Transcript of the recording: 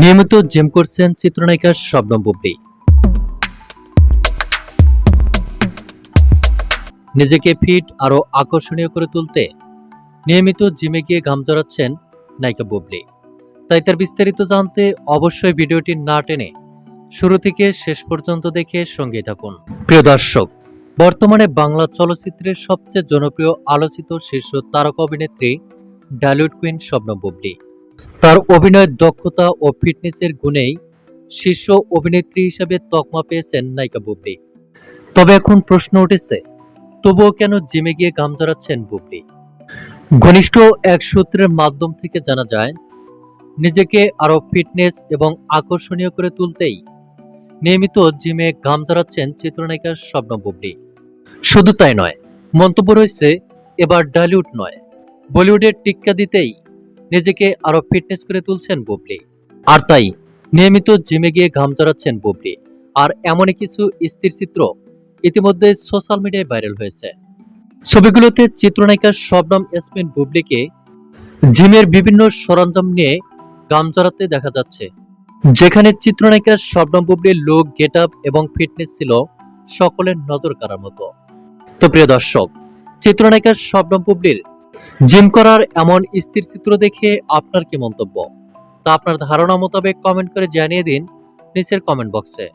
নিয়মিত জিম করছেন চিত্রনায়িকা শবনম বুবলি। নিজেকে ফিট আরও আকর্ষণীয় করে তুলতে নিয়মিত জিমে গিয়ে ঘাম জড়াচ্ছেন নায়িকা বুবলি। তাই তার বিস্তারিত জানতে অবশ্যই ভিডিওটি না টেনে শুরু থেকে শেষ পর্যন্ত দেখে সঙ্গে থাকুন। প্রিয় দর্শক, বর্তমানে বাংলা চলচ্চিত্রের সবচেয়ে জনপ্রিয় আলোচিত শীর্ষ তারকা অভিনেত্রী ডালিউড কুইন শবনম বুবলি। তার অভিনয়ের দক্ষতা ও ফিটনেসের গুণেই শীর্ষ অভিনেত্রী হিসেবে তকমা পেয়েছেন নায়িকা বুবলি। তবে এখন প্রশ্ন উঠেছে, তবুও কেন জিমে গিয়ে গাম জড়াচ্ছেন বুবলি? ঘনিষ্ঠ এক সূত্রের মাধ্যম থেকে জানা যায়, নিজেকে আরও ফিটনেস এবং আকর্ষণীয় করে তুলতেই নিয়মিত জিমে গাম জড়াচ্ছেন চিত্রনায়িকা স্বপ্ন বুবলি। শুধু তাই নয়, মন্তব্য রয়েছে, এবার ডালিউড নয়, বলিউডের টিক্কা দিতেই নিজেকে আরও ফিটনেস করে তুলছেন বুবলি। আর তাই, নিয়মিত জিমে গিয়ে ঘাম জড়াচ্ছেন বুবলি। আর এমনই কিছু স্থির চিত্র ইতিমধ্যে সোশ্যাল মিডিয়ায় ভাইরাল হয়েছে। ছবিগুলোতে চিত্রনায়িকা শবনম ইয়াসমিন বুবলিকে জিমের বিভিন্ন সরঞ্জাম নিয়ে গাম জড়াতে দেখা যাচ্ছে। যেখানে চিত্রনায়িকা শবনম বুবলির লুক গেট আপ এবং ফিটনেস ছিল সকলের নজর কাড়ার মতো। তো প্রিয় দর্শক, চিত্রনায়িকা শবনম বুবলির জিম করার এমন স্থির চিত্র দেখে আপনার কি মন্তব্য? তা আপনার ধারণা মোতাবেক কমেন্ট করে জানিয়ে দিন নিচের কমেন্ট বক্সে